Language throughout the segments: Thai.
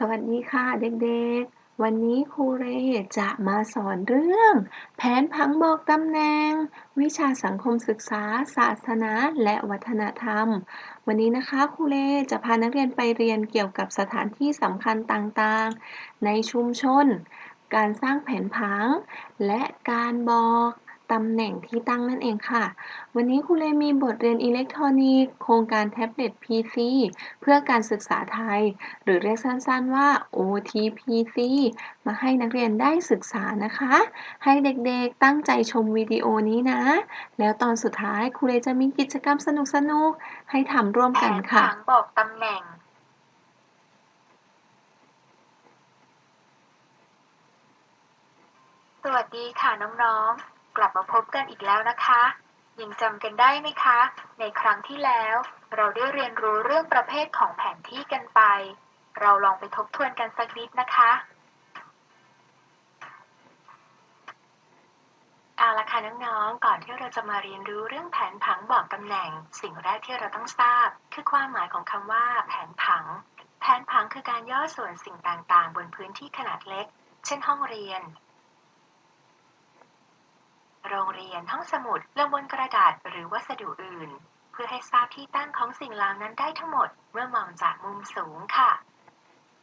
สวัสดีค่ะเด็กๆ วันนี้ครูเรจะมาสอนเรื่อง แผนผังบอกตำแหน่ง วิชาสังคมศึกษา ศาสนาและวัฒนธรรม วันนี้นะคะครูเรจะพานักเรียนไปเรียนเกี่ยวกับสถานที่สำคัญต่างๆ ในชุมชน การสร้างแผนผัง และการบอก ตำแหน่งที่ตั้งนั่นเองค่ะ วันนี้ครูเลมีบทเรียนอิเล็กทรอนิกส์โครงการแท็บเล็ต PC เพื่อการศึกษาไทย หรือเรียกสั้นๆว่า OTPC มาให้นักเรียนได้ศึกษานะคะ ให้เด็กๆตั้งใจชมวิดีโอนี้นะ แล้วตอนสุดท้ายครูเลจะมีกิจกรรมสนุกๆ ให้ทำร่วมกันค่ะ บอกตำแหน่งสวัสดีค่ะน้องๆ กลับมาพบกันอีกแล้วนะคะ ยังจำกันได้ไหมคะ ในครั้งที่แล้ว เราได้เรียนรู้เรื่องประเภทของแผนที่กันไป เราลองไปทบทวนกันสักนิดนะคะเอาละค่ะน้องๆ ก่อนที่เราจะมาเรียนรู้เรื่องแผนผังบอกตำแหน่ง สิ่งแรกที่เราต้องทราบ คือความหมายของคำว่า แผนผัง แผนผังคือการย่อส่วนสิ่งต่างๆ บนพื้นที่ขนาดเล็ก เช่นห้องเรียน โรงเรียนห้องสมุดลงบนกระดาษหรือวัสดุอื่น เพื่อให้ทราบที่ตั้งของสิ่งเหล่านั้นได้ทั้งหมดเมื่อมองจากมุมสูงค่ะ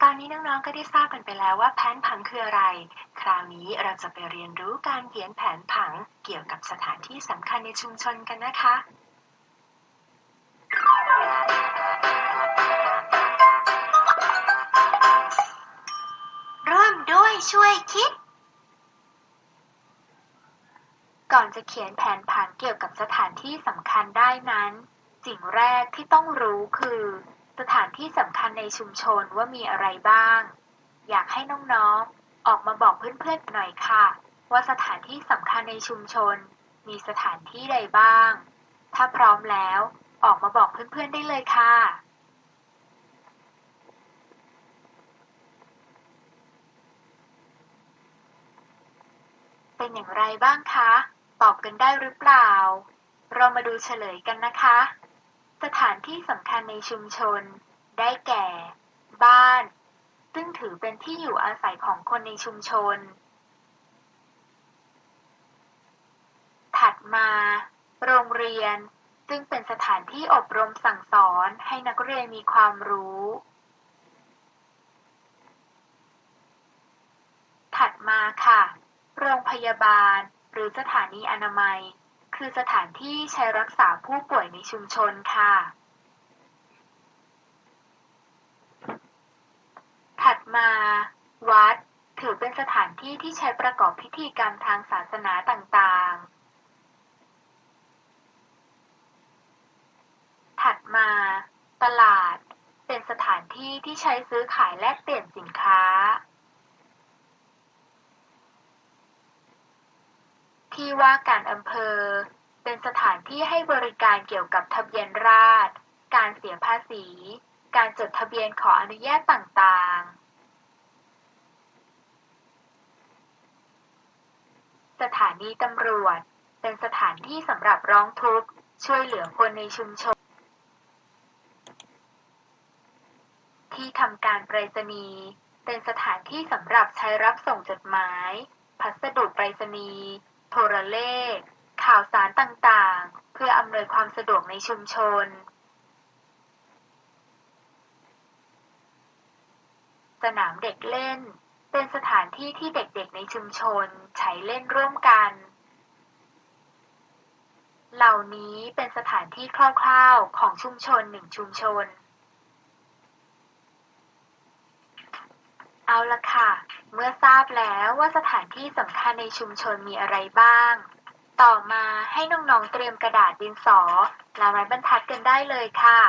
ตอนนี้น้องๆก็ได้ทราบกันไปแล้วว่าแผนผังคืออะไร คราวนี้เราจะไปเรียนรู้การเขียนแผนผังเกี่ยวกับสถานที่สำคัญในชุมชนกันนะคะร่วมด้วยช่วยคิด ก่อน จะเขียนแผนผังเกี่ยวกับสถานที่สำคัญได้นั้น สิ่งแรกที่ต้องรู้คือ สถานที่สำคัญในชุมชนว่ามีอะไรบ้าง อยากให้น้องๆ ออกมาบอกเพื่อนๆหน่อยค่ะ ว่าสถานที่สำคัญในชุมชน มีสถานที่ใดบ้าง ถ้าพร้อมแล้วออกมาบอกเพื่อนๆได้เลยค่ะเป็นอย่างไรบ้างคะ ตอบกันได้หรือเปล่า เรามาดูเฉลยกันนะคะ สถานที่สำคัญในชุมชน ได้แก่ บ้าน ซึ่งถือเป็นที่อยู่อาศัยของคนในชุมชน ถัดมา โรงเรียน ซึ่งเป็นสถานที่อบรมสั่งสอนให้นักเรียนมีความรู้ ถัดมาค่ะ โรงพยาบาล หรือสถานีอนามัย คือสถานที่ใช้รักษาผู้ป่วยในชุมชนค่ะ ถัดมา วัด ถือเป็นสถานที่ที่ใช้ประกอบพิธีกรรมทางศาสนาต่างๆ ถัดมา ตลาด เป็นสถานที่ที่ใช้ซื้อขายแลกเปลี่ยนสินค้า ที่ว่าการอำเภอ เป็นสถานที่ให้บริการเกี่ยวกับทะเบียนราษฎรการเสียภาษี การจดทะเบียนขออนุญาตต่างๆ สถานีตำรวจ เป็นสถานที่สำหรับร้องทุกข์ช่วยเหลือคนในชุมชน ที่ทำการไปรษณีย์เป็นสถานที่สำหรับใช้รับส่งจดหมาย พัสดุไปรษณีย์ โทรเลข ข่าวสารต่างๆ เพื่ออำนวยความสะดวกในชุมชน สนามเด็กเล่น เป็นสถานที่ที่เด็กๆในชุมชนใช้เล่นร่วมกัน เหล่านี้เป็นสถานที่คร่าวๆของชุมชนหนึ่งชุมชน เอาละค่ะ เมื่อทราบแล้วว่าสถานที่สำคัญในชุมชนมีอะไรบ้าง ต่อมาให้น้องๆเตรียมกระดาษดินสอและไม้บรรทัดกันได้เลยค่ะ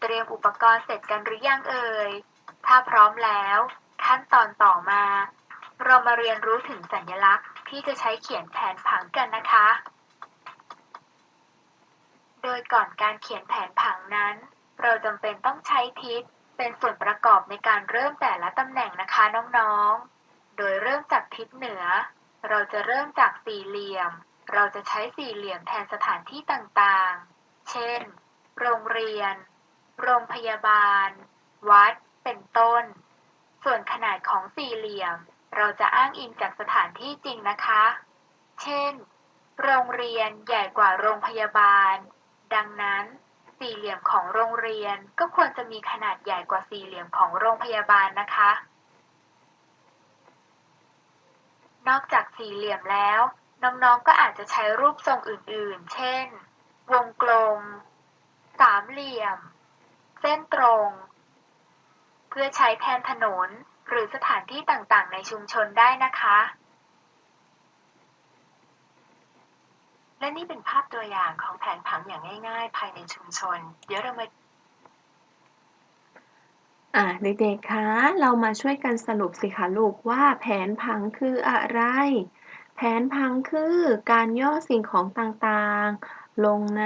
เตรียมอุปกรณ์เสร็จกันหรือยังเอ่ย ถ้าพร้อมแล้ว ขั้นตอนต่อมา เรามาเรียนรู้ถึงสัญลักษณ์ที่จะใช้เขียนแผนผังกันนะคะ โดยก่อนการเขียนแผนผังนั้น เราจำเป็นต้องใช้ทิศเป็นส่วนประกอบในการเริ่มแต่ละตำแหน่งนะคะน้องๆ โดยเริ่มจากทิศเหนือ เราจะเริ่มจากสี่เหลี่ยม เราจะใช้สี่เหลี่ยมแทนสถานที่ต่างๆ เช่น โรงเรียน โรงพยาบาล วัด เป็นต้น ส่วนขนาดของสี่เหลี่ยม เราจะอ้างอิงจากสถานที่จริงนะคะ เช่น โรงเรียนใหญ่กว่าโรงพยาบาล ดังนั้น สี่เหลี่ยมของโรงเรียนก็ควรจะมีขนาดใหญ่กว่าสี่เหลี่ยมของโรงพยาบาลนะคะ นอกจากสี่เหลี่ยมแล้ว น้องๆ ก็อาจจะใช้รูปทรงอื่นๆ เช่น วงกลม สามเหลี่ยม เส้นตรง เพื่อใช้แทนถนนหรือสถานที่ต่างๆ ในชุมชนได้นะคะ และนี่เป็นภาพตัวอย่างของแผนผังอย่างง่ายๆ ภายในชุมชน เดี๋ยวเรามาอะเด็กๆ คะ เรามาช่วยกันสรุปสิคะลูกว่าแผนผังคืออะไร แผนผังคือการย่อสิ่งของต่างๆ ลงใน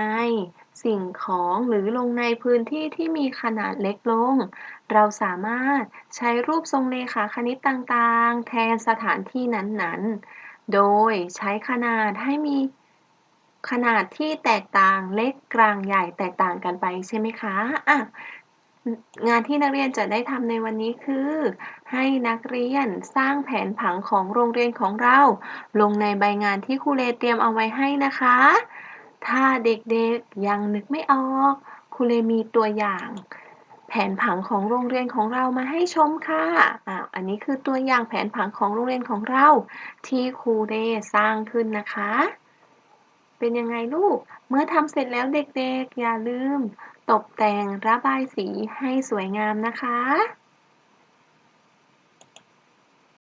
สิ่งของหรือลงในพื้นที่ที่มีขนาดเล็กลง เราสามารถใช้รูปทรงเลขาคณิตต่างๆ แทนสถานที่นั้นๆ โดยใช้ขนาดให้มี ขนาดที่แตกต่างเล็กกลางใหญ่แตกต่างกันไปใช่ไหมคะอะงานที่นักเรียนจะได้ทำในวันนี้คือ ให้นักเรียนสร้างแผนผังของโรงเรียนของเรา ลงในใบงานที่ครูเลเตรียมเอาไว้ให้นะคะ ถ้าเด็กๆยังนึกไม่ออกครูเลมีตัวอย่าง แผนผังของโรงเรียนของเรามาให้ชมค่ะอ่าอันนี้คือตัวอย่างแผนผังของโรงเรียนของเรา ที่ครูเลสร้างขึ้นนะคะ เป็นยังไงลูก เมื่อทำเสร็จแล้วเด็กๆ อย่าลืม ตกแต่งระบายสีให้สวยงามนะคะ